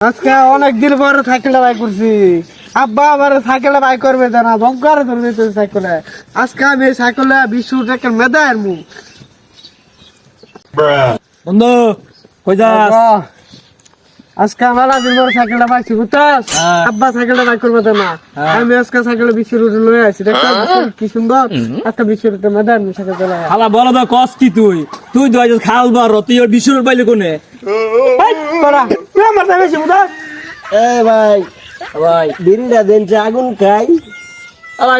আজকে অনেক দিন পরে সাইকেলটা বাই করছি। আব্বা আমার সাইকেলটা বাই করবে জানা বঙ্কারে ধরবে তো সাইকেলে আজকে আমি এই সাইকেলে বিশ্ব টাকা মেদা আনব বন্ধু কই যাস? আজকে আমার দিন পরে সাইকেলটা পাইছি বুঝছস? হ্যাঁ। আব্বা সাইকেলটা বাই করবে জানা। হ্যাঁ। আমি আজকে সাইকেলে বিশ্ব রুটে লয়ে আছি দেখছ? কি সুন্দর। আজকে বিশ্ব রুটে মেদা আনব সাইকেল চালায় হালা বলো তো কস কি তুই? তুই আজ খাল বার তুই ওর বিশুর পাইলি কোনে? তোরা, এ ভাই ভাই, বিড়িটা দেন আগুন খাই।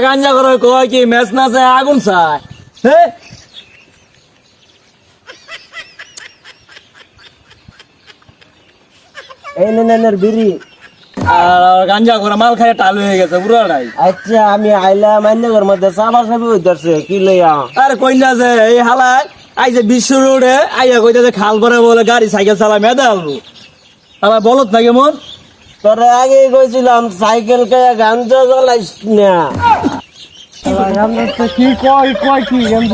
গাঞ্জা করে কয় কি না আগুন চায়। এই বিড়ি। আর গাঞ্জা করে মাল খায় টাল হয়ে গেছে পুরাটাই আচ্ছা আমি আইলা মান্যগর মধ্যে চাবা চাবি হইতাছে, কি লইয়া? আরে কই যে, এই হালায়, আই যে বিশ্ব রোডে, আইয়া কইতে খাল পরে বলে গাড়ি সাইকেল চালা মেদা আলা বলত না কেমন? তোরে আগে কইছিলাম সাইকেল কায়া গান চালাইস না। কি? কয় কয় কি আমি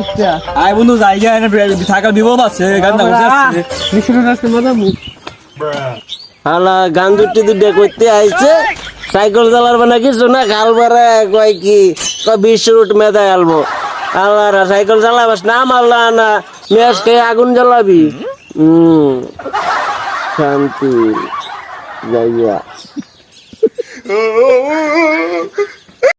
আই বন্ধু জায়গা এনে থাকার বিপদ আছে গাঞ্জা আছে বিশ্ব রুটে আজকে মেদা হালা গান দুটি দুটো করতে আইছে। সাইকেল চালার মানে কিছু না খাল কয় কি? কয় বিশ্ব রুট মেধায় আলবো। আল্লাহ সাইকেল চালাবাস না মারলা না মেয়াজ খেয়ে আগুন জ্বালাবি। হম শান্তি যাইয়া